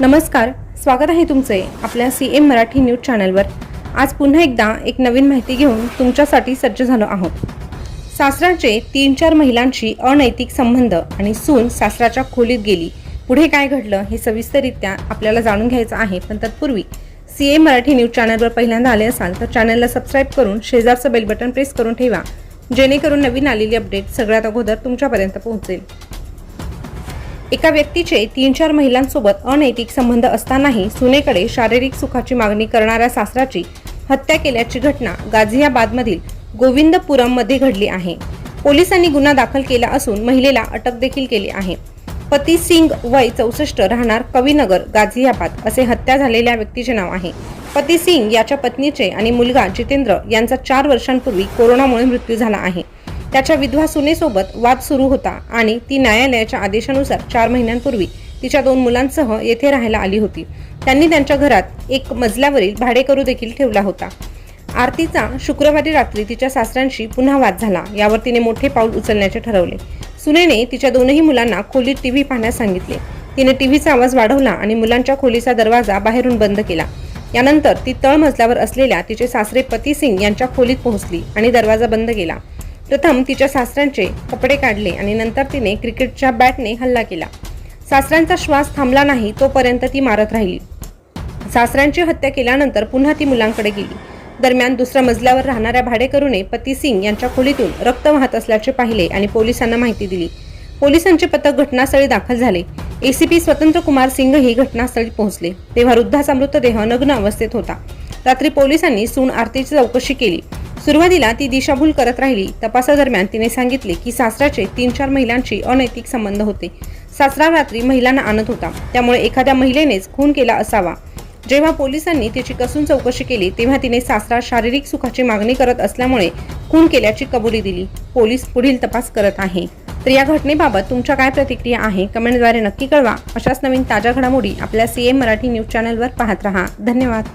नमस्कार स्वागत आहे तुमचे आपल्या सी एम मराठी न्यूज चॅनलवर. आज पुन्हा एकदा एक नवीन माहिती घेऊन तुमच्यासाठी सज्ज झालो आहोत. सासराचे तीन चार महिलांशी अनैतिक संबंध आणि सून सासराच्या खोलीत गेली. पुढे काय घडलं हे सविस्तररित्या आपल्याला जाणून घ्यायचं आहे पण तत्पूर्वी सी एम मराठी न्यूज चॅनलवर पहिल्यांदा आले असाल तर चॅनलला सबस्क्राईब करून शेजारचं बेल बटन प्रेस करून ठेवा जेणेकरून नवीन आलेली अपडेट सगळ्यात अगोदर तुमच्यापर्यंत पोहोचेल. एका व्यक्तीचे तीन चार महिलांसोबत अनैतिक संबंध असतानाही सुनेकडे शारीरिक सुखाची मागणी करणाऱ्या सासराची हत्या केल्याची घटना गाझियाबादमधील गोविंदपुरममध्ये घडली आहे. पोलिसांनी गुन्हा दाखल केला असून महिलेला अटक देखील केली आहे. पती सिंग वय चौसष्ट राहणार कवीनगर गाझियाबाद असे हत्या झालेल्या व्यक्तीचे नाव आहे. पती सिंग याच्या पत्नीचे आणि मुलगा जितेंद्र यांचा चार वर्षांपूर्वी कोरोनामुळे मृत्यू झाला आहे. त्याच्या विधवा सुनेसोबत वाद सुरू होता आणि ती न्यायालयाच्या आदेशानुसार चार महिन्यांपूर्वी तिच्या दोन मुलांसह येथे राहायला आली होती. त्यांनी त्यांच्या घरात एक मजल्यावरील भाडेकरू देखील ठेवला होता. आरतीचा शुक्रवारी रात्री तिच्या सासऱ्यांशी पुन्हा वाद झाला. यावर तिने मोठे पाऊल उचलण्याचे ठरवले. सुनेने तिच्या दोनही मुलांना खोलीत टीव्ही पाहण्यास सांगितले. तिने टीव्हीचा आवाज वाढवला आणि मुलांच्या खोलीचा दरवाजा बाहेरून बंद केला. यानंतर ती तळमजल्यावर असलेल्या तिचे सासरे पती सिंग यांच्या खोलीत पोहोचली आणि दरवाजा बंद केला. प्रथम तिच्या सासऱ्यांचे कपडे काढले आणि नंतर तिने क्रिकेटच्या बॅटने हल्ला केला. सासऱ्यांचा श्वास थांबला नाही तोपर्यंत ती मारत राहिली. सासऱ्यांची हत्या केल्यानंतर पुन्हा ती मुलांकडे गेली. दरम्यान दुसऱ्या मजल्यावर राहणाऱ्या भाडेकरूने पती सिंग यांच्या खोलीतून रक्त वाहत असल्याचे पाहिले आणि पोलिसांना माहिती दिली. पोलिसांचे पथक घटनास्थळी दाखल झाले. एसीपी स्वतंत्र कुमार सिंग ही घटनास्थळी पोहोचले. तेव्हा वृद्धाचा मृतदेह नग्न अवस्थेत होता. रात्री पोलिसांनी सून आरतीची चौकशी केली. सुरुवातीला ती दिशाभूल करत राहिली. तपासादरम्यान तिने सांगितले की सासऱ्याचे तीन चार महिलांशी अनैतिक संबंध होते. सासरा रात्री महिलांना आणत होता. त्यामुळे एखाद्या महिलेनेच खून केला असावा. जेव्हा पोलिसांनी तिची कसून चौकशी केली तेव्हा तिने सासरा शारीरिक सुखाची मागणी करत असल्यामुळे खून केल्याची कबुली दिली. पोलीस पुढील तपास करत आहे. तर या घटनेबाबत तुमच्या काय प्रतिक्रिया आहे? कमेंटद्वारे नक्की कळवा. अशाच नवीन ताज्या घडामोडी आपल्या सी एम मराठी न्यूज चॅनलवर पाहत रहा. धन्यवाद.